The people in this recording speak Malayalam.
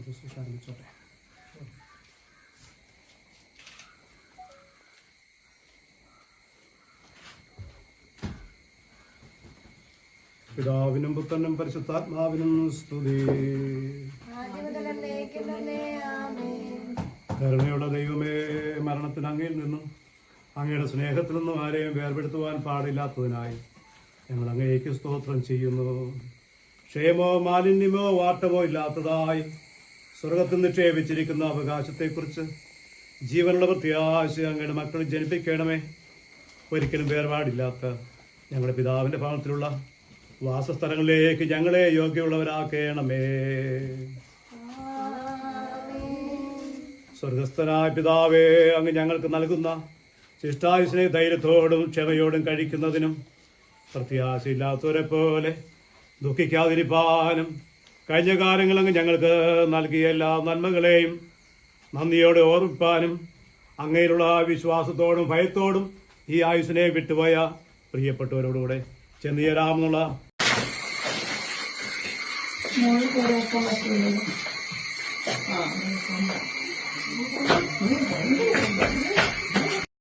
ശുശ്രൂഷ ആരംഭിച്ചോട്ടെ പിതാവിനും പുത്രനും പരിശുദ്ധാത്മാവിനും സ്തുതി. കരുണയുടെ ദൈവമേ മരണത്തിന് അങ്ങയിൽ നിന്നും അങ്ങയുടെ സ്നേഹത്തിൽ നിന്നും ആരെയും വേർപെടുത്തുവാൻ പാടില്ലാത്തതിനായി ഞങ്ങൾ അങ്ങേക്ക് സ്തോത്രം ചെയ്യുന്നു. ക്ഷേമോ മാലിന്യമോ വാട്ടമോ ഇല്ലാത്തതായി സ്വർഗത്തിൽ നിക്ഷേപിച്ചിരിക്കുന്ന അവകാശത്തെക്കുറിച്ച് ജീവനുള്ള പ്രത്യാശ അങ്ങയുടെ മക്കളെ ജനിപ്പിക്കണമേ. ഒരിക്കലും വേർപാടില്ലാത്ത ഞങ്ങളുടെ പിതാവിന്റെ ഭാഗത്തിലുള്ള വാസസ്ഥലങ്ങളിലേക്ക് ഞങ്ങളെ യോഗ്യമുള്ളവരാക്കണമേ. സ്വർഗസ്ഥനായ പിതാവേ അങ്ങ് ഞങ്ങൾക്ക് നൽകുന്ന ശിഷ്ടായുസിനെ ധൈര്യത്തോടും ക്ഷമയോടും കഴിക്കുന്നതിനും പ്രത്യാശയില്ലാത്തവരെ പോലെ ദുഃഖിക്കാതിരിപ്പാനും കഴിഞ്ഞ കാലങ്ങളങ്ങ് ഞങ്ങൾക്ക് നൽകിയ എല്ലാ നന്മകളെയും നന്ദിയോടെ ഓർമ്മിപ്പാനും അങ്ങയിലുള്ള വിശ്വാസത്തോടും ഭയത്തോടും ഈ ആയുസിനെ വിട്ടുപോയ പ്രിയപ്പെട്ടവരോടുകൂടെ ചെന്നു ചേരാമെന്നുള്ള മോൾ